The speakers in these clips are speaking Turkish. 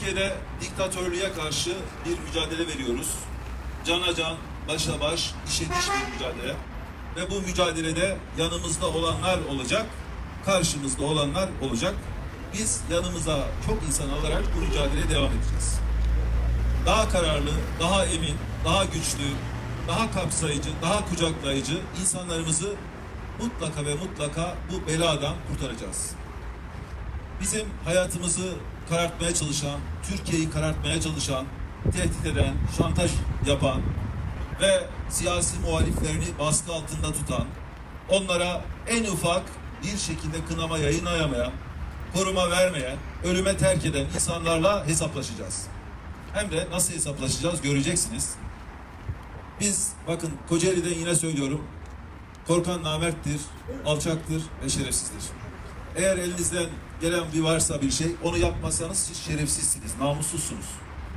Türkiye'de diktatörlüğe karşı bir mücadele veriyoruz. Cana can, başa baş, dişe diş bir mücadele. Ve bu mücadelede yanımızda olanlar olacak, karşımızda olanlar olacak. Biz yanımıza çok insan alarak bu mücadeleye devam edeceğiz. Daha kararlı, daha emin, daha güçlü, daha kapsayıcı, daha kucaklayıcı insanlarımızı mutlaka ve mutlaka bu beladan kurtaracağız bizim hayatımızı karartmaya çalışan, Türkiye'yi karartmaya çalışan, tehdit eden, şantaj yapan ve siyasi muhaliflerini baskı altında tutan, onlara en ufak bir şekilde kınama yayınlayamayan, koruma vermeyen, ölüme terk eden insanlarla hesaplaşacağız. Hem de nasıl hesaplaşacağız göreceksiniz. Biz bakın Kocaeli'de yine söylüyorum. Korkan namerttir, alçaktır ve şerefsizdir. Eğer elinizden gelen bir varsa bir şey, onu yapmasanız siz şerefsizsiniz, namussuzsunuz.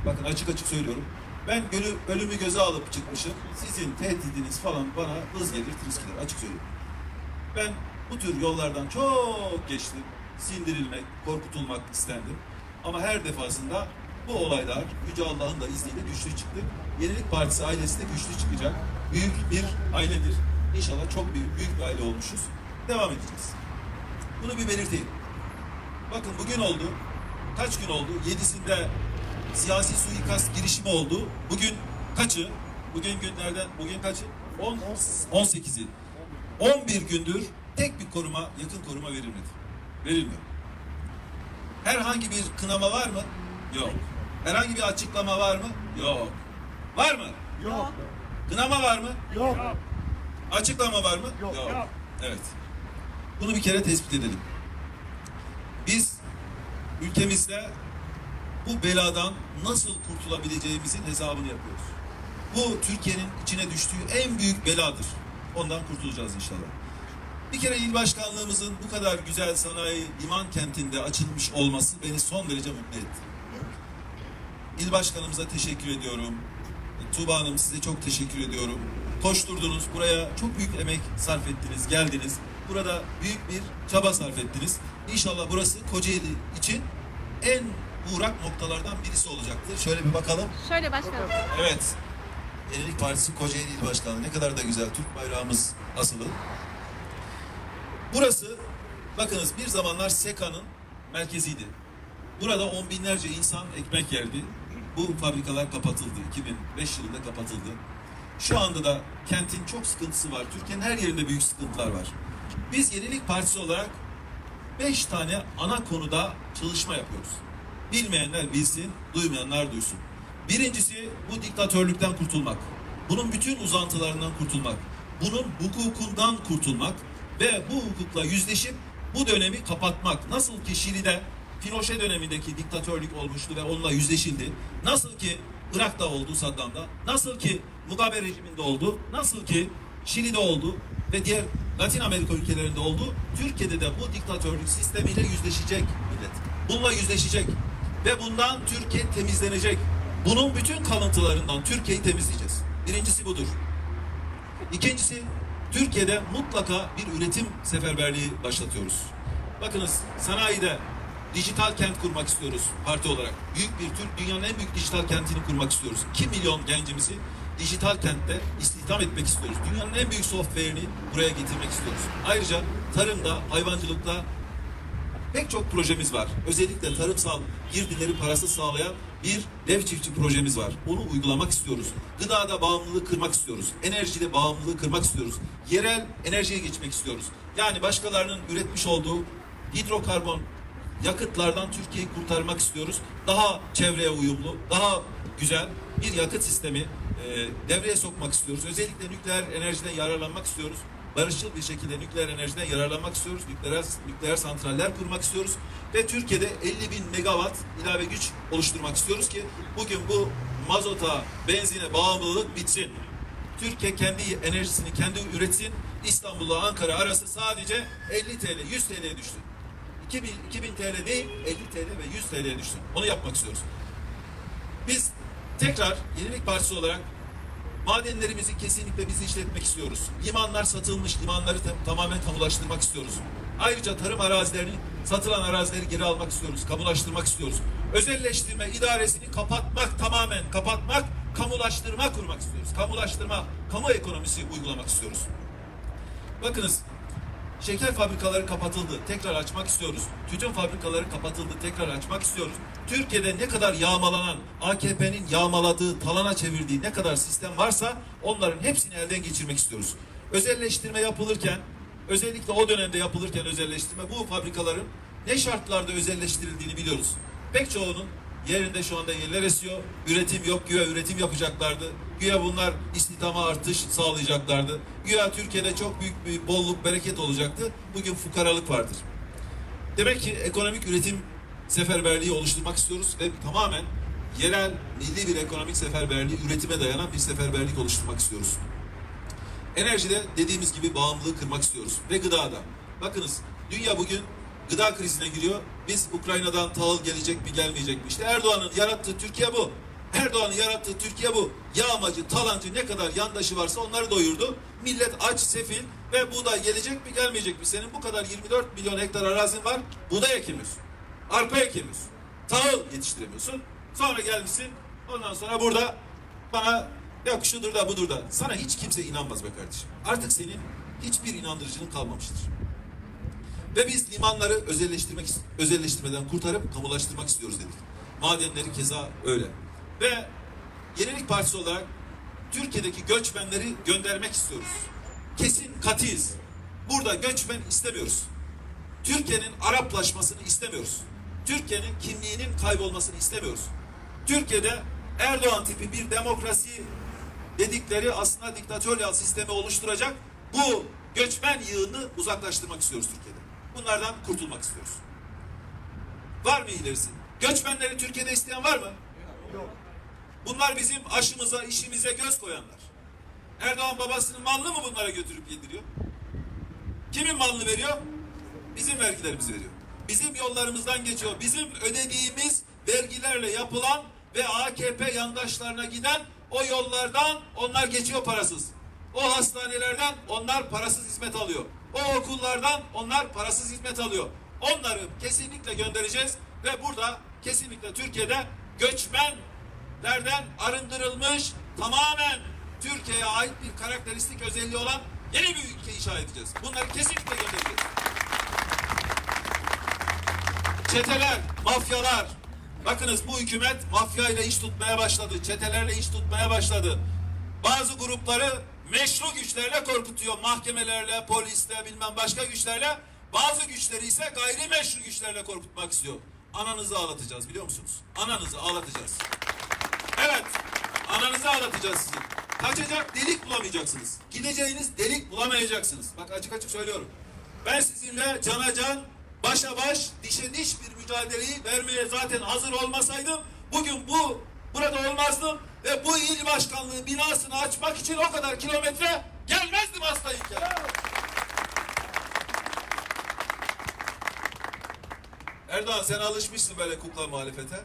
Bakın açık açık söylüyorum. Ben gölü, ölümü göze alıp çıkmışım. Sizin tehdidiniz falan bana hız tırıs gelir. Açık söylüyorum. Ben bu tür yollardan çok geçtim. Sindirilmek, korkutulmak istendim. Ama her defasında bu olaylar Yüce Allah'ın da izniyle güçlü çıktı. Yenilik Partisi ailesi de güçlü çıkacak. Büyük bir ailedir. İnşallah çok büyük, büyük bir aile olmuşuz. Devam edeceğiz. Bunu bir belirteyim. Bakın bugün oldu. Kaç gün oldu? Yedisinde siyasi suikast girişimi oldu. Bugün kaçı? Bugün günlerden, bugün kaçı? 10, 18'i. 11 gündür tek bir koruma, yakın koruma verilmedi. Verilmiyor. Herhangi bir kınama var mı? Yok. Herhangi bir açıklama var mı? Yok. Var mı? Yok. Kınama var mı? Yok. Açıklama var mı? Yok. Yok. Evet. Bunu bir kere tespit edelim. Biz ülkemizde bu beladan nasıl kurtulabileceğimizin hesabını yapıyoruz. Bu Türkiye'nin içine düştüğü en büyük beladır. Ondan kurtulacağız inşallah. Bir kere il başkanlığımızın bu kadar güzel sanayi liman kentinde açılmış olması beni son derece mutlu etti. İl başkanımıza teşekkür ediyorum. Tuğba Hanım size çok teşekkür ediyorum. Koşturdunuz, buraya çok büyük emek sarf ettiniz, geldiniz. Burada büyük bir çaba sarf ettiniz. İnşallah burası Kocaeli için en uğrak noktalardan birisi olacaktır. Şöyle bir bakalım. Şöyle başkanım. Evet. Yenilik Partisi Kocaeli İl Başkanı. Ne kadar da güzel. Türk bayrağımız asılı. Burası bakınız bir zamanlar SEKA'nın merkeziydi. Burada on binlerce insan ekmek yerdi. Bu fabrikalar kapatıldı. 2005 yılında kapatıldı. Şu anda da kentin çok sıkıntısı var. Türkiye'nin her yerinde büyük sıkıntılar var. Biz Yenilik Partisi olarak beş tane ana konuda çalışma yapıyoruz. Bilmeyenler bilsin, duymayanlar duysun. Birincisi bu diktatörlükten kurtulmak. Bunun bütün uzantılarından kurtulmak. Bunun hukukundan kurtulmak ve bu hukukla yüzleşip bu dönemi kapatmak. Nasıl ki Şili'de Pinochet dönemindeki diktatörlük olmuştu ve onunla yüzleşildi. Nasıl ki Irak'ta oldu Saddam'da, nasıl ki Mugabe rejiminde oldu, nasıl ki Şili'de oldu ve diğer Latin Amerika ülkelerinde oldu. Türkiye'de de bu diktatörlük sistemiyle yüzleşecek millet. Bununla yüzleşecek ve bundan Türkiye temizlenecek. Bunun bütün kalıntılarından Türkiye'yi temizleyeceğiz. Birincisi budur. İkincisi Türkiye'de mutlaka bir üretim seferberliği başlatıyoruz. Bakınız sanayide dijital kent kurmak istiyoruz parti olarak. Büyük bir Türk dünyanın en büyük dijital kentini kurmak istiyoruz. 2 milyon gencimizi dijital kentte istihdam etmek istiyoruz. Dünyanın en büyük software'ini buraya getirmek istiyoruz. Ayrıca tarımda, hayvancılıkta pek çok projemiz var. Özellikle tarımsal girdileri parasız sağlayan bir dev çiftçi projemiz var. Onu uygulamak istiyoruz. Gıdada bağımlılığı kırmak istiyoruz. Enerjide bağımlılığı kırmak istiyoruz. Yerel enerjiye geçmek istiyoruz. Yani başkalarının üretmiş olduğu hidrokarbon yakıtlardan Türkiye'yi kurtarmak istiyoruz. Daha çevreye uyumlu, daha güzel bir yakıt sistemi e, devreye sokmak istiyoruz. Özellikle nükleer enerjiden yararlanmak istiyoruz. Barışçıl bir şekilde nükleer enerjiden yararlanmak istiyoruz. Nükleer, nükleer santraller kurmak istiyoruz. Ve Türkiye'de 50 bin megawatt ilave güç oluşturmak istiyoruz ki bugün bu mazota, benzine bağımlılık bitsin. Türkiye kendi enerjisini kendi üretsin. İstanbul'la Ankara arası sadece 50 TL, 100 TL'ye düştü. 2000, 2000 TL değil, 50 TL ve 100 TL'ye düştü. Onu yapmak istiyoruz. Biz tekrar Yenilik Partisi olarak madenlerimizi kesinlikle biz işletmek istiyoruz. Limanlar satılmış, limanları tam- tamamen kamulaştırmak istiyoruz. Ayrıca tarım arazilerini, satılan arazileri geri almak istiyoruz, kamulaştırmak istiyoruz. Özelleştirme idaresini kapatmak, tamamen kapatmak, kamulaştırma kurmak istiyoruz. Kamulaştırma, kamu ekonomisi uygulamak istiyoruz. Bakınız, Şeker fabrikaları kapatıldı. Tekrar açmak istiyoruz. Tütün fabrikaları kapatıldı. Tekrar açmak istiyoruz. Türkiye'de ne kadar yağmalanan, AKP'nin yağmaladığı, talana çevirdiği ne kadar sistem varsa onların hepsini elden geçirmek istiyoruz. Özelleştirme yapılırken, özellikle o dönemde yapılırken özelleştirme bu fabrikaların ne şartlarda özelleştirildiğini biliyoruz. Pek çoğunun yerinde şu anda yerler esiyor. Üretim yok. Güya üretim yapacaklardı. Güya bunlar istihdama artış sağlayacaklardı. Güya Türkiye'de çok büyük bir bolluk, bereket olacaktı. Bugün fukaralık vardır. Demek ki ekonomik üretim seferberliği oluşturmak istiyoruz ve tamamen yerel, milli bir ekonomik seferberliği, üretime dayanan bir seferberlik oluşturmak istiyoruz. Enerjide dediğimiz gibi bağımlılığı kırmak istiyoruz ve gıdada. Bakınız dünya bugün gıda krizine giriyor. Biz Ukrayna'dan tahıl gelecek mi gelmeyecek mi? İşte Erdoğan'ın yarattığı Türkiye bu. Erdoğan'ın yarattığı Türkiye bu. Yağmacı, talancı ne kadar yandaşı varsa onları doyurdu. Millet aç, sefil ve buğday gelecek mi gelmeyecek mi? Senin bu kadar 24 milyon hektar arazin var. Buğday ekemiyorsun. Arpa ekemiyorsun. Tahıl yetiştiremiyorsun. Sonra gelmişsin. Ondan sonra burada bana yok şudur da budur da. Sana hiç kimse inanmaz be kardeşim. Artık senin hiçbir inandırıcılığın kalmamıştır. Ve biz limanları özelleştirmek özelleştirmeden kurtarıp kamulaştırmak istiyoruz dedik. Madenleri keza öyle. Ve Yenilik Partisi olarak Türkiye'deki göçmenleri göndermek istiyoruz. Kesin katiyiz. Burada göçmen istemiyoruz. Türkiye'nin Araplaşmasını istemiyoruz. Türkiye'nin kimliğinin kaybolmasını istemiyoruz. Türkiye'de Erdoğan tipi bir demokrasi dedikleri aslında diktatöryal sistemi oluşturacak bu göçmen yığını uzaklaştırmak istiyoruz Türkiye'de. Bunlardan kurtulmak istiyoruz. Var mı ilerisi? Göçmenleri Türkiye'de isteyen var mı? Bunlar bizim aşımıza, işimize göz koyanlar. Erdoğan babasının malını mı bunlara götürüp yediriyor? Kimin malını veriyor? Bizim vergilerimizi veriyor. Bizim yollarımızdan geçiyor. Bizim ödediğimiz vergilerle yapılan ve AKP yandaşlarına giden o yollardan onlar geçiyor parasız. O hastanelerden onlar parasız hizmet alıyor. O okullardan onlar parasız hizmet alıyor. Onları kesinlikle göndereceğiz ve burada kesinlikle Türkiye'de göçmenlerden arındırılmış tamamen Türkiye'ye ait bir karakteristik özelliği olan yeni bir ülke inşa edeceğiz. Bunları kesinlikle göndereceğiz. Çeteler, mafyalar. Bakınız bu hükümet mafya ile iş tutmaya başladı. Çetelerle iş tutmaya başladı. Bazı grupları meşru güçlerle korkutuyor. Mahkemelerle, polisle, bilmem başka güçlerle. Bazı güçleri ise gayri meşru güçlerle korkutmak istiyor. Ananızı ağlatacağız biliyor musunuz? Ananızı ağlatacağız. Evet, ananızı ağlatacağız sizin. Kaçacak delik bulamayacaksınız. Gideceğiniz delik bulamayacaksınız. Bak açık açık söylüyorum. Ben sizinle cana can, başa baş, dişe diş bir mücadeleyi vermeye zaten hazır olmasaydım bugün bu burada olmazdım ve bu il başkanlığı binasını açmak için o kadar kilometre gelmezdim hastayken. Erdoğan sen alışmışsın böyle kukla muhalefete.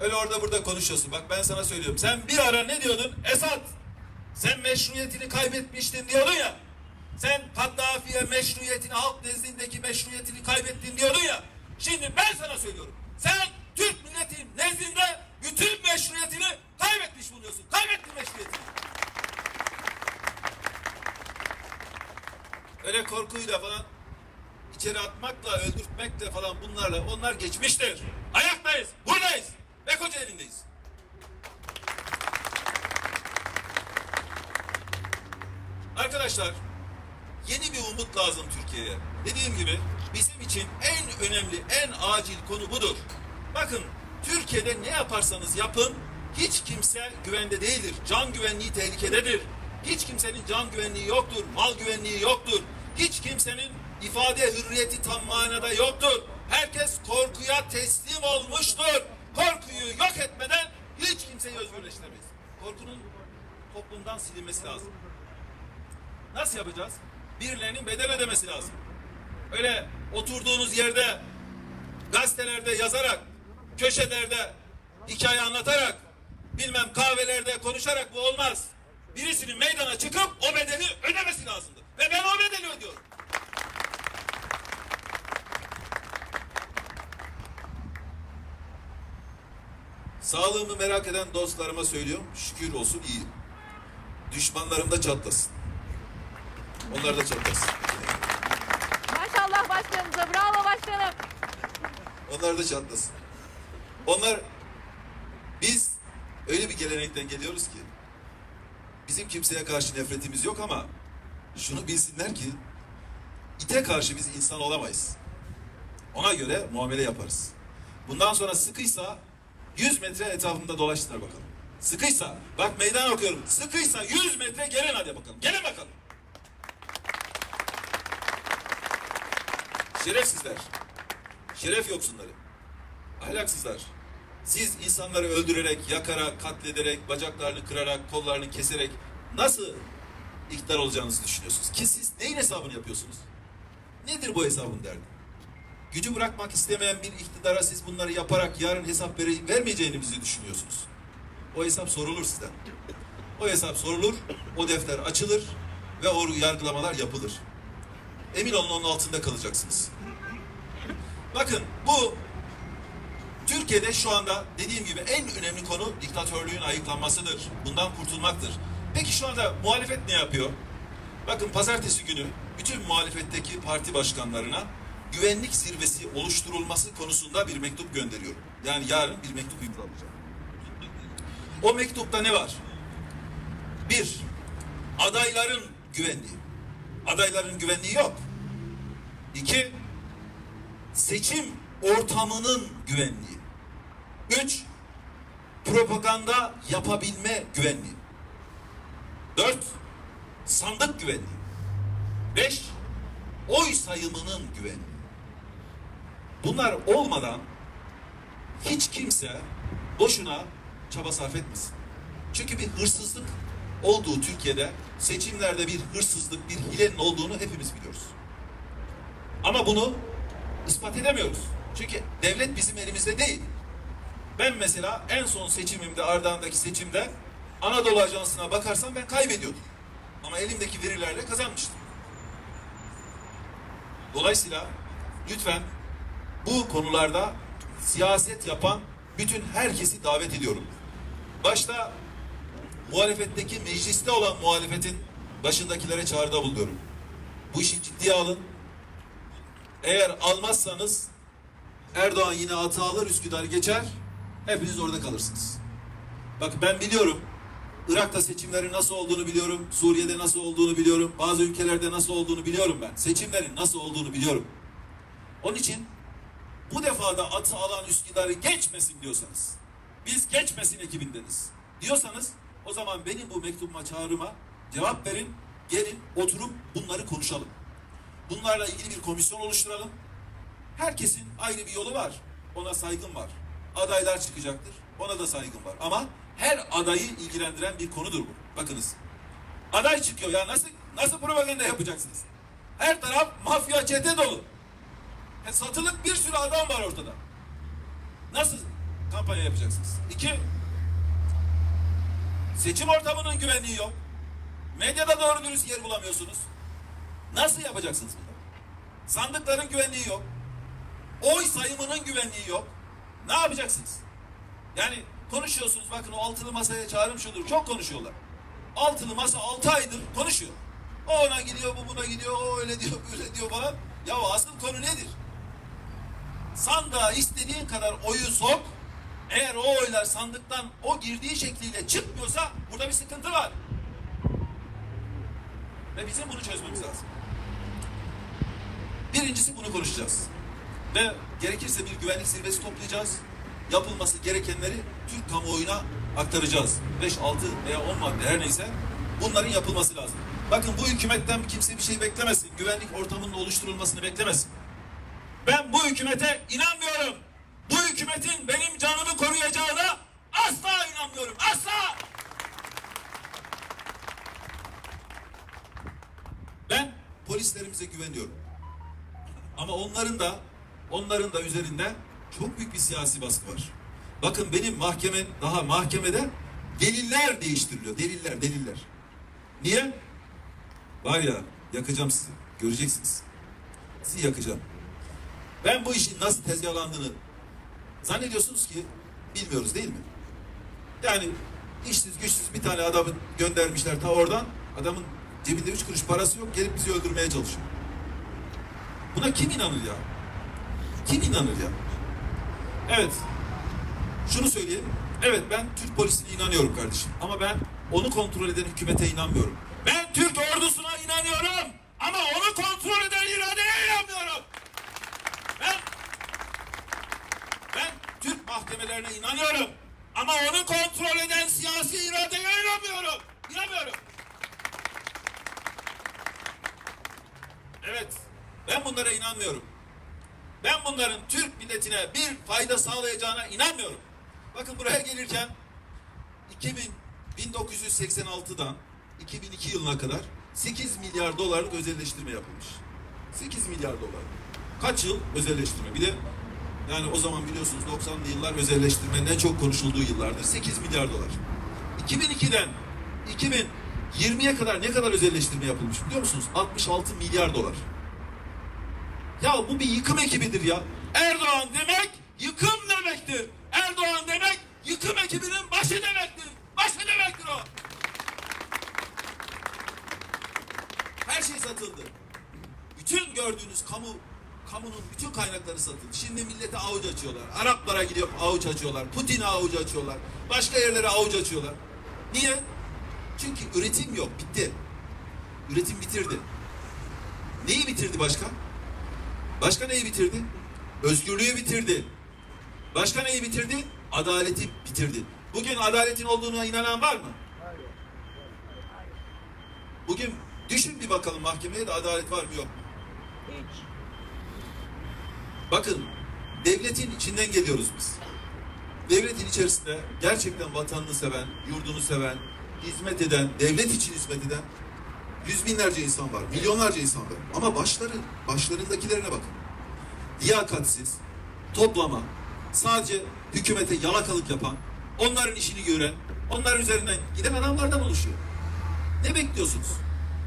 Öyle orada burada konuşuyorsun. Bak ben sana söylüyorum. Sen bir ara ne diyordun? Esat sen meşruiyetini kaybetmiştin diyordun ya. Sen Kaddafi'ye meşruiyetini, halk nezdindeki meşruiyetini kaybettin diyordun ya. Şimdi ben sana söylüyorum. Sen Türk milleti nezdinde bütün meşruiyetini kaybetmiş bulunuyorsun. Kaybettin meşruiyetini. Öyle korkuyla falan içeri atmakla, öldürtmekle falan bunlarla onlar geçmiştir. Ayaktayız, buradayız ve Kocaeli'ndeyiz. Arkadaşlar yeni bir umut lazım Türkiye'ye. Dediğim gibi bizim için en önemli, en acil konu budur. Bakın Türkiye'de ne yaparsanız yapın hiç kimse güvende değildir. Can güvenliği tehlikededir. Hiç kimsenin can güvenliği yoktur. Mal güvenliği yoktur. Hiç kimsenin ifade hürriyeti tam manada yoktur. Herkes korkuya teslim olmuştur. Korkuyu yok etmeden hiç kimseyi özgürleştiremeyiz. Korkunun toplumdan silinmesi lazım. Nasıl yapacağız? Birilerinin bedel ödemesi lazım. Öyle oturduğunuz yerde gazetelerde yazarak, köşelerde hikaye anlatarak bilmem kahvelerde konuşarak bu olmaz. Birisinin meydana çıkıp o bedeli ödemesi lazımdı. Ve ben o bedeli ödüyorum. Sağlığımı merak eden dostlarıma söylüyorum. Şükür olsun iyi. Düşmanlarım da çatlasın. Onlar da çatlasın. Maşallah başkanımıza. Bravo başkanım. Onlar da çatlasın. Onlar biz öyle bir gelenekten geliyoruz ki bizim kimseye karşı nefretimiz yok ama şunu bilsinler ki ite karşı biz insan olamayız. Ona göre muamele yaparız. Bundan sonra sıkıysa 100 metre etrafında dolaştılar bakalım. Sıkıysa, bak meydan okuyorum. Sıkıysa 100 metre gelin hadi bakalım. Gelin bakalım. Şerefsizler. Şeref yoksunları. Ahlaksızlar. Siz insanları öldürerek, yakarak, katlederek, bacaklarını kırarak, kollarını keserek nasıl iktidar olacağınızı düşünüyorsunuz? Ki siz neyin hesabını yapıyorsunuz? Nedir bu hesabın derdi? Gücü bırakmak istemeyen bir iktidara siz bunları yaparak yarın hesap vere- vermeyeceğinizi düşünüyorsunuz. O hesap sorulur sizden. O hesap sorulur, o defter açılır ve o yargılamalar yapılır. Emin olun onun altında kalacaksınız. Bakın bu Türkiye'de şu anda dediğim gibi en önemli konu diktatörlüğün ayıklanmasıdır. Bundan kurtulmaktır. Peki şu anda muhalefet ne yapıyor? Bakın pazartesi günü bütün muhalefetteki parti başkanlarına güvenlik zirvesi oluşturulması konusunda bir mektup gönderiyorum. Yani yarın bir mektup imzalayacağım. O mektupta ne var? Bir, adayların güvenliği. Adayların güvenliği yok. İki, seçim ortamının güvenliği. Üç, propaganda yapabilme güvenliği. Dört, sandık güvenliği. Beş, oy sayımının güvenliği. Bunlar olmadan hiç kimse boşuna çaba sarf etmesin. Çünkü bir hırsızlık olduğu Türkiye'de seçimlerde bir hırsızlık, bir hilenin olduğunu hepimiz biliyoruz. Ama bunu ispat edemiyoruz. Çünkü devlet bizim elimizde değil. Ben mesela en son seçimimde, Ardahan'daki seçimde Anadolu Ajansı'na bakarsam ben kaybediyordum. Ama elimdeki verilerle kazanmıştım. Dolayısıyla lütfen bu konularda siyaset yapan bütün herkesi davet ediyorum. Başta muhalefetteki mecliste olan muhalefetin başındakilere çağrıda bulunuyorum. Bu işi ciddiye alın. Eğer almazsanız Erdoğan yine atı alır Üsküdar geçer. Hepiniz orada kalırsınız. Bak ben biliyorum. Irak'ta seçimlerin nasıl olduğunu biliyorum. Suriye'de nasıl olduğunu biliyorum. Bazı ülkelerde nasıl olduğunu biliyorum ben. Seçimlerin nasıl olduğunu biliyorum. Onun için bu defa da atı alan Üsküdar'ı geçmesin diyorsanız. Biz geçmesin ekibindeniz. Diyorsanız o zaman benim bu mektubuma çağrıma cevap verin. Gelin oturup bunları konuşalım. Bunlarla ilgili bir komisyon oluşturalım. Herkesin ayrı bir yolu var. Ona saygım var. Adaylar çıkacaktır. Ona da saygım var. Ama her adayı ilgilendiren bir konudur bu. Bakınız. Aday çıkıyor ya nasıl nasıl propaganda yapacaksınız? Her taraf mafya çete dolu. E, satılık bir sürü adam var ortada. Nasıl kampanya yapacaksınız? İki, seçim ortamının güvenliği yok. Medyada doğru dürüst yer bulamıyorsunuz. Nasıl yapacaksınız bunu? Sandıkların güvenliği yok. Oy sayımının güvenliği yok. Ne yapacaksınız? Yani konuşuyorsunuz bakın o altılı masaya çağrım şudur. Çok konuşuyorlar. Altılı masa altı aydır konuşuyor. O ona gidiyor, bu buna gidiyor, o öyle diyor, böyle diyor falan. Ya asıl konu nedir? Sandığa istediğin kadar oyu sok. Eğer o oylar sandıktan o girdiği şekliyle çıkmıyorsa burada bir sıkıntı var. Ve bizim bunu çözmemiz lazım. Birincisi bunu konuşacağız. Ve gerekirse bir güvenlik zirvesi toplayacağız. Yapılması gerekenleri Türk kamuoyuna aktaracağız. 5, 6 veya 10 madde her neyse bunların yapılması lazım. Bakın bu hükümetten kimse bir şey beklemesin. Güvenlik ortamının oluşturulmasını beklemesin. Ben bu hükümete inanmıyorum. Bu hükümetin benim canımı koruyacağına asla inanmıyorum. Asla! Ben polislerimize güveniyorum. Ama onların da onların da üzerinde çok büyük bir siyasi baskı var. Bakın benim mahkemen daha mahkemede deliller değiştiriliyor. Deliller, deliller. Niye? Var ya yakacağım sizi. Göreceksiniz. Sizi yakacağım. Ben bu işin nasıl tezgahlandığını zannediyorsunuz ki bilmiyoruz değil mi? Yani işsiz güçsüz bir tane adamı göndermişler ta oradan. Adamın cebinde üç kuruş parası yok gelip bizi öldürmeye çalışıyor. Buna kim inanır ya? Kim inanır ya? Evet. Şunu söyleyeyim. Evet ben Türk polisine inanıyorum kardeşim. Ama ben onu kontrol eden hükümete inanmıyorum. Ben Türk ordusuna inanıyorum. Ama onu kontrol eden iradeye inanmıyorum. Ben ben Türk mahkemelerine inanıyorum. Ama onu kontrol eden siyasi iradeye inanmıyorum. İnanmıyorum. Evet. Ben bunlara inanmıyorum. Ben bunların Türk milletine bir fayda sağlayacağına inanmıyorum. Bakın buraya gelirken 2000 1986'dan 2002 yılına kadar 8 milyar dolarlık özelleştirme yapılmış. 8 milyar dolar. Kaç yıl özelleştirme? Bir de yani o zaman biliyorsunuz 90'lı yıllar özelleştirmenin en çok konuşulduğu yıllardır. 8 milyar dolar. 2002'den 2020'ye kadar ne kadar özelleştirme yapılmış biliyor musunuz? 66 milyar dolar. Ya bu bir yıkım ekibidir ya. Erdoğan demek yıkım demektir. Erdoğan demek yıkım ekibinin başı demektir. Başı demektir o. Her şey satıldı. Bütün gördüğünüz kamu kamunun bütün kaynakları satıldı. Şimdi millete avuç açıyorlar. Araplara gidip avuç açıyorlar. Putin'e avuç açıyorlar. Başka yerlere avuç açıyorlar. Niye? Çünkü üretim yok. Bitti. Üretim bitirdi. Neyi bitirdi başka? Başka neyi bitirdi? Özgürlüğü bitirdi. Başka neyi bitirdi? Adaleti bitirdi. Bugün adaletin olduğuna inanan var mı? Bugün düşün bir bakalım mahkemeye de adalet var mı yok mu? Bakın devletin içinden geliyoruz biz. Devletin içerisinde gerçekten vatanını seven, yurdunu seven, hizmet eden, devlet için hizmet eden yüz binlerce insan var, milyonlarca insan var. Ama başları, başlarındakilerine bakın. Liyakatsiz, toplama, sadece hükümete yalakalık yapan, onların işini gören, onların üzerinden giden adamlardan oluşuyor. Ne bekliyorsunuz?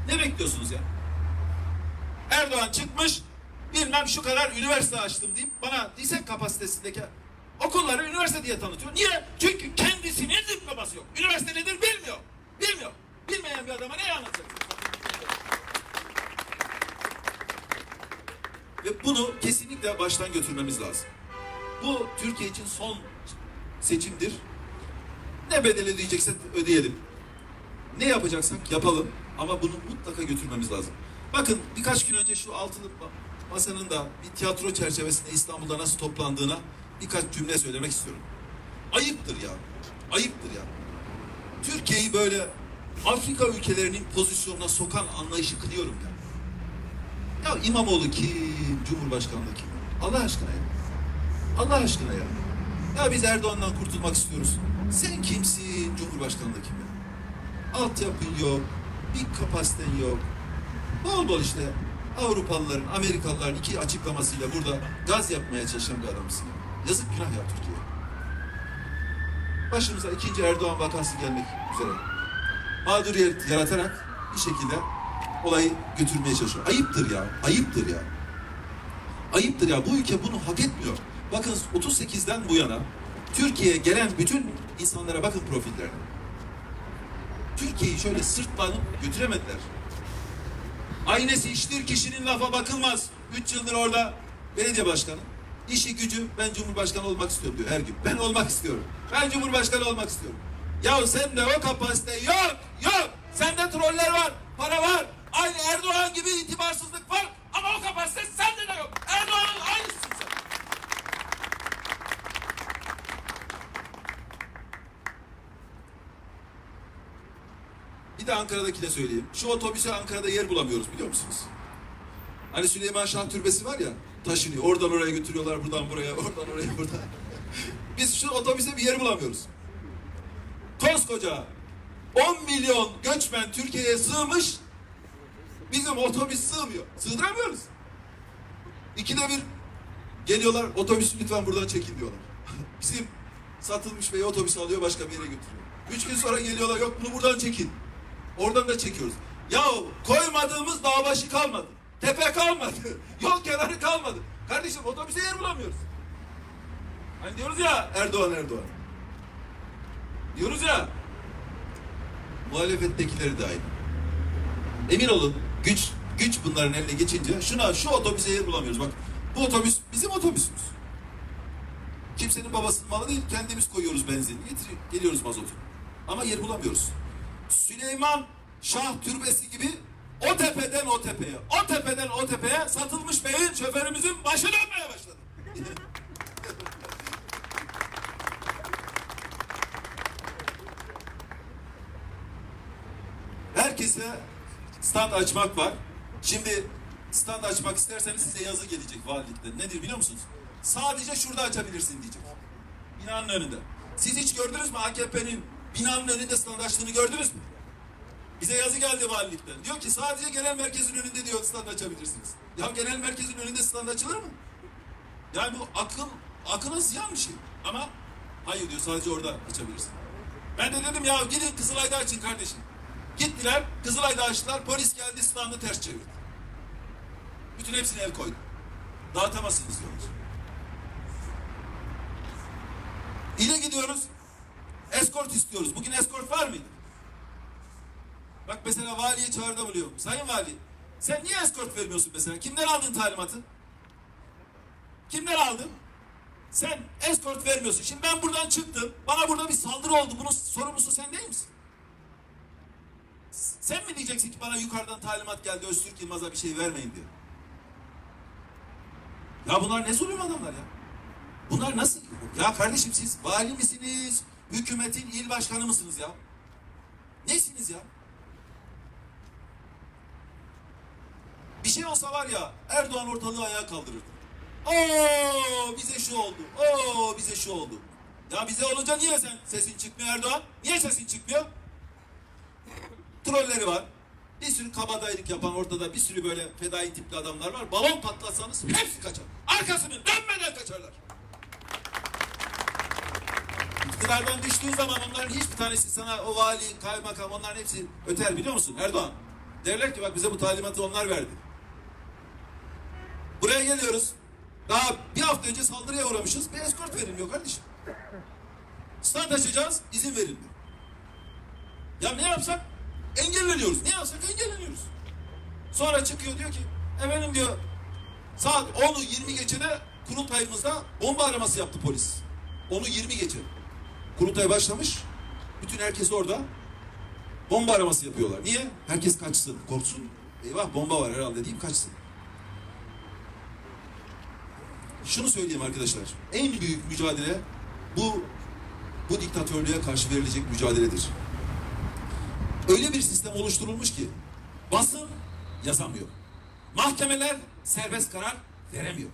Ne bekliyorsunuz ya? Erdoğan çıkmış, bilmem şu kadar üniversite açtım deyip bana lise kapasitesindeki okulları üniversite diye tanıtıyor. Niye? Çünkü kendisinin diploması yok. Üniversite nedir bilmiyor. Bilmiyor. Bilmeyen bir adama ne anlatacak? Ve bunu kesinlikle baştan götürmemiz lazım. Bu Türkiye için son seçimdir. Ne bedel ödeyeceksek ödeyelim. Ne yapacaksak yapalım ama bunu mutlaka götürmemiz lazım. Bakın birkaç gün önce şu altılı ma- masanın da bir tiyatro çerçevesinde İstanbul'da nasıl toplandığına birkaç cümle söylemek istiyorum. Ayıptır ya. Ayıptır ya. Türkiye'yi böyle Afrika ülkelerinin pozisyonuna sokan anlayışı kınıyorum ya. Ya İmamoğlu kim? Cumhurbaşkanlığı kim? Allah aşkına ya. Allah aşkına ya. Ya biz Erdoğan'dan kurtulmak istiyoruz. Sen kimsin? Cumhurbaşkanlığı kim ya? Altyapın yok, bir kapasiten yok. Bol bol işte Avrupalıların, Amerikalıların iki açıklamasıyla burada gaz yapmaya çalışan bir adamsın. ya. Yazık günah ya Türkiye. Başımıza ikinci Erdoğan vakası gelmek üzere. Mağduriyet yaratarak bir şekilde olayı götürmeye çalışıyor. Ayıptır ya, ayıptır ya. Ayıptır ya, bu ülke bunu hak etmiyor. Bakın 38'den bu yana Türkiye'ye gelen bütün insanlara bakın profillerine. Türkiye'yi şöyle sırtlanıp götüremediler. Aynesi iştir kişinin lafa bakılmaz. Üç yıldır orada belediye başkanı. İşi gücü ben cumhurbaşkanı olmak istiyorum diyor her gün. Ben olmak istiyorum. Ben cumhurbaşkanı olmak istiyorum. Ya sende o kapasite yok, yok. Sende troller var, para var. Aynı Erdoğan gibi itibarsızlık var. Ama o kapasite sende de yok. Erdoğan'ın aynısın sen. Bir de Ankara'daki de söyleyeyim. Şu otobüse Ankara'da yer bulamıyoruz biliyor musunuz? Hani Süleyman Şah Türbesi var ya, taşınıyor. Oradan oraya götürüyorlar, buradan buraya, oradan oraya, buradan. Biz şu otobüse bir yer bulamıyoruz. Koskoca 10 milyon göçmen Türkiye'ye sığmış, bizim otobüs sığmıyor. Sığdıramıyoruz. İkide bir geliyorlar, otobüsü lütfen buradan çekin diyorlar. Bizim satılmış bey otobüs alıyor, başka bir yere götürüyor. Üç gün sonra geliyorlar, yok bunu buradan çekin. Oradan da çekiyoruz. Ya koymadığımız dağ başı kalmadı. Tepe kalmadı. Yol kenarı kalmadı. Kardeşim otobüse yer bulamıyoruz. Hani diyoruz ya Erdoğan Erdoğan. Diyoruz ya. Muhalefettekileri de aynı. Emin olun güç güç bunların eline geçince şuna şu otobüse yer bulamıyoruz. Bak bu otobüs bizim otobüsümüz. Kimsenin babasının malı değil kendimiz koyuyoruz benzin. Getir, geliyoruz mazotu. Ama yer bulamıyoruz. Süleyman Şah Türbesi gibi o tepeden o tepeye, o tepeden o tepeye satılmış beyin şoförümüzün başı dönmeye başladı. Herkese stand açmak var. Şimdi stand açmak isterseniz size yazı gelecek valilikten. Nedir biliyor musunuz? Sadece şurada açabilirsin diyecek. Binanın önünde. Siz hiç gördünüz mü AKP'nin binanın önünde stand açtığını gördünüz mü? Bize yazı geldi valilikten. Diyor ki sadece genel merkezin önünde diyor stand açabilirsiniz. Ya genel merkezin önünde stand açılır mı? Yani bu akıl, akıla ziyan bir şey. Ama hayır diyor sadece orada açabilirsin. Ben de dedim ya gidin Kızılay'da açın kardeşim. Gittiler Kızılay'da açtılar polis geldi standı ters çevirdi. Bütün hepsine el koydu. Dağıtamazsınız diyorlar. İle gidiyoruz. Eskort istiyoruz. Bugün eskort var mıydı? Bak mesela valiye çağrıda buluyorum. Sayın vali sen niye eskort vermiyorsun mesela? Kimden aldın talimatı? Kimden aldın? Sen eskort vermiyorsun. Şimdi ben buradan çıktım. Bana burada bir saldırı oldu. Bunun sorumlusu sen değil misin? Sen mi diyeceksin ki bana yukarıdan talimat geldi Öztürk Yılmaz'a bir şey vermeyin diye. Ya bunlar ne zulüm adamlar ya. Bunlar nasıl? Ya kardeşim siz vali misiniz? Hükümetin il başkanı mısınız ya? Nesiniz ya? Bir şey olsa var ya Erdoğan ortalığı ayağa kaldırırdı. Oo bize şu oldu. Oo bize şu oldu. Ya bize olunca niye sen sesin çıkmıyor Erdoğan? Niye sesin çıkmıyor? Trolleri var. Bir sürü kabadayılık yapan ortada bir sürü böyle fedai tipli adamlar var. Balon patlatsanız hepsi kaçar. Arkasını dönmeden kaçarlar. İktidardan düştüğün zaman onların hiçbir tanesi sana o vali, kaymakam onların hepsi öter biliyor musun Erdoğan? Derler ki bak bize bu talimatı onlar verdi. Buraya geliyoruz. Daha bir hafta önce saldırıya uğramışız. Bir eskort verilmiyor kardeşim. Stand açacağız, izin verilmiyor. Ya ne yapsak? Engelleniyoruz. Ne yapsak? Engelleniyoruz. Sonra çıkıyor diyor ki, efendim diyor, saat 10'u 20 geçede kurultayımızda bomba araması yaptı polis. 10'u 20 geçe. Kurultay başlamış. Bütün herkes orada. Bomba araması yapıyorlar. Niye? Herkes kaçsın, korksun. Eyvah bomba var herhalde deyip kaçsın. Şunu söyleyeyim arkadaşlar. En büyük mücadele bu bu diktatörlüğe karşı verilecek mücadeledir. Öyle bir sistem oluşturulmuş ki basın yazamıyor. Mahkemeler serbest karar veremiyor.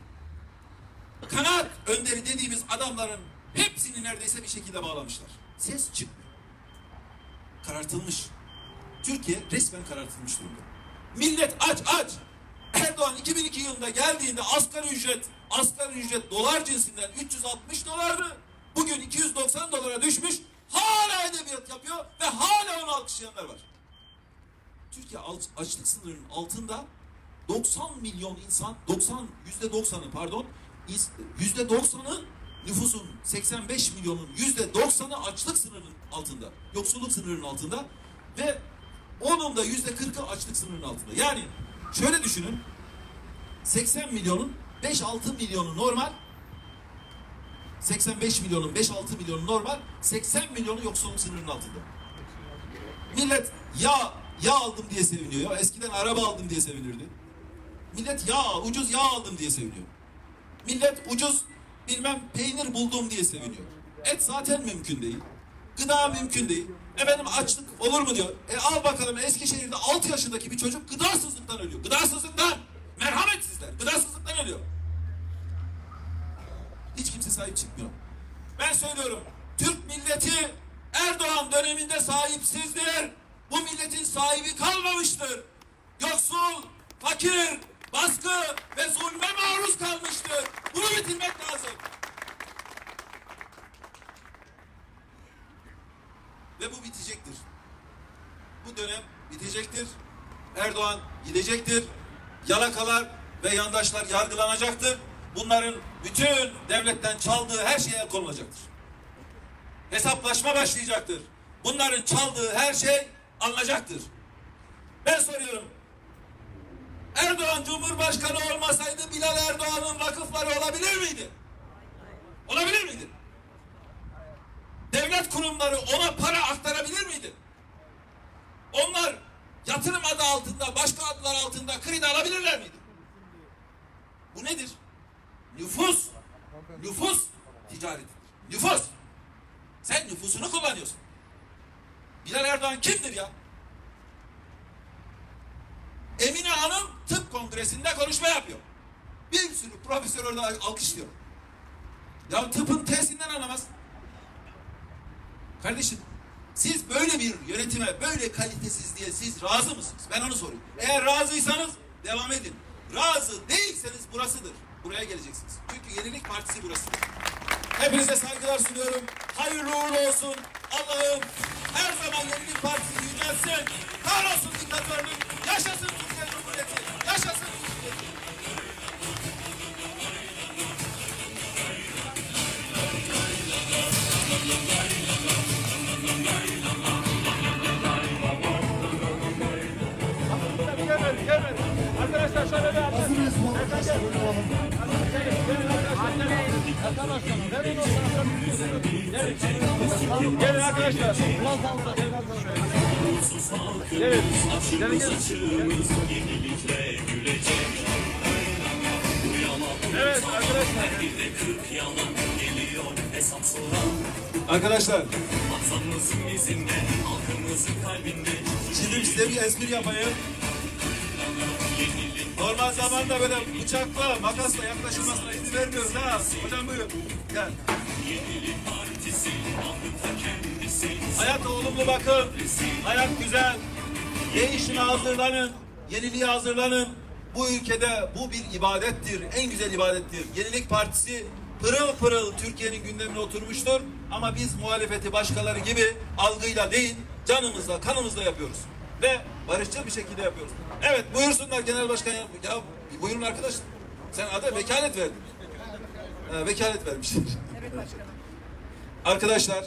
Kanaat önderi dediğimiz adamların hepsini neredeyse bir şekilde bağlamışlar. Ses çıkmıyor. Karartılmış. Türkiye resmen karartılmış durumda. Millet aç aç. Erdoğan 2002 yılında geldiğinde asgari ücret asgari ücret dolar cinsinden 360 dolardı. Bugün 290 dolara düşmüş. Hala edebiyat yapıyor ve hala onu alkışlayanlar var. Türkiye aç- açlık sınırının altında 90 milyon insan 90 yüzde 90'ı pardon yüzde 90'ı nüfusun 85 milyonun yüzde 90'ı açlık sınırının altında. Yoksulluk sınırının altında ve onun da yüzde 40'ı açlık sınırının altında. Yani şöyle düşünün 80 milyonun 5-6 milyonu normal 85 milyonun 5-6 milyonu normal 80 milyonu yoksulluk sınırının altında. Millet yağ, yağ aldım diye seviniyor. Ya. Eskiden araba aldım diye sevinirdi. Millet yağ, ucuz yağ aldım diye seviniyor. Millet ucuz bilmem peynir buldum diye seviniyor. Et zaten mümkün değil. Gıda mümkün değil. Efendim açlık olur mu diyor. E al bakalım Eskişehir'de 6 yaşındaki bir çocuk gıdasızlıktan ölüyor. Gıdasızlıktan. Merhametsizler. Gıdasızlıktan ölüyor. Sahip çıkmıyor. Ben söylüyorum. Türk milleti Erdoğan döneminde sahipsizdir. Bu milletin sahibi kalmamıştır. Yoksul, fakir, baskı ve zulme maruz kalmıştır. Bunu bitirmek lazım. Ve bu bitecektir. Bu dönem bitecektir. Erdoğan gidecektir. Yalakalar ve yandaşlar yargılanacaktır. Bunların bütün devletten çaldığı her şeye konulacaktır. hesaplaşma başlayacaktır. Bunların çaldığı her şey alınacaktır. Ben soruyorum. Erdoğan Cumhurbaşkanı olmasaydı Bilal Erdoğan'ın vakıfları olabilir miydi? Olabilir miydi? Devlet kurumları ona para aktarabilir miydi? Onlar yatırım adı altında, başka adlar altında kredi alabilirler miydi? Bu nedir? Nüfus. Ticaretidir. Nüfus. Sen nüfusunu kullanıyorsun. Bilal Erdoğan kimdir ya? Emine Hanım tıp kongresinde konuşma yapıyor. Bir sürü profesör orada alkışlıyor. Ya tıpın tersinden anlamaz. Kardeşim siz böyle bir yönetime, böyle kalitesizliğe siz razı mısınız? Ben onu soruyorum. Eğer razıysanız devam edin. Razı değilseniz burasıdır. Buraya geleceksiniz. Çünkü Yenilik Partisi burasıdır. Hepinize saygılar sunuyorum. Hayırlı uğurlu olsun. Allah'ım her zaman Yenilik Partisi yücelsin. Kahrolsun diktatörlük. Yaşasın Türkiye Cumhuriyeti. Yaşasın Cumhuriyeti. Gelin arkadaşlar. Evet. Gelin gelin. Evet arkadaşlar. Arkadaşlar. Şimdi size bir espri yapayım. Normal zamanda böyle bıçakla, makasla yaklaşılmasına izin vermiyoruz ha. Hocam buyurun. Gel. Hayata olumlu bakın. Hayat güzel. Değişime hazırlanın. Yeniliğe hazırlanın. Bu ülkede bu bir ibadettir. En güzel ibadettir. Yenilik Partisi pırıl pırıl Türkiye'nin gündemine oturmuştur. Ama biz muhalefeti başkaları gibi algıyla değil, canımızla, kanımızla yapıyoruz. Ve barışçıl bir şekilde yapıyoruz. Evet buyursunlar Genel Başkan. Ya, ya buyurun arkadaş. Sen adı vekalet verdin. Ha, vekalet vermişsin. Arkadaşlar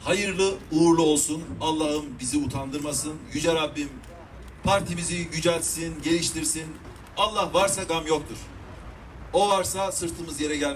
hayırlı uğurlu olsun. Allah'ım bizi utandırmasın. Yüce Rabbim partimizi yüceltsin, geliştirsin. Allah varsa gam yoktur. O varsa sırtımız yere gelmez.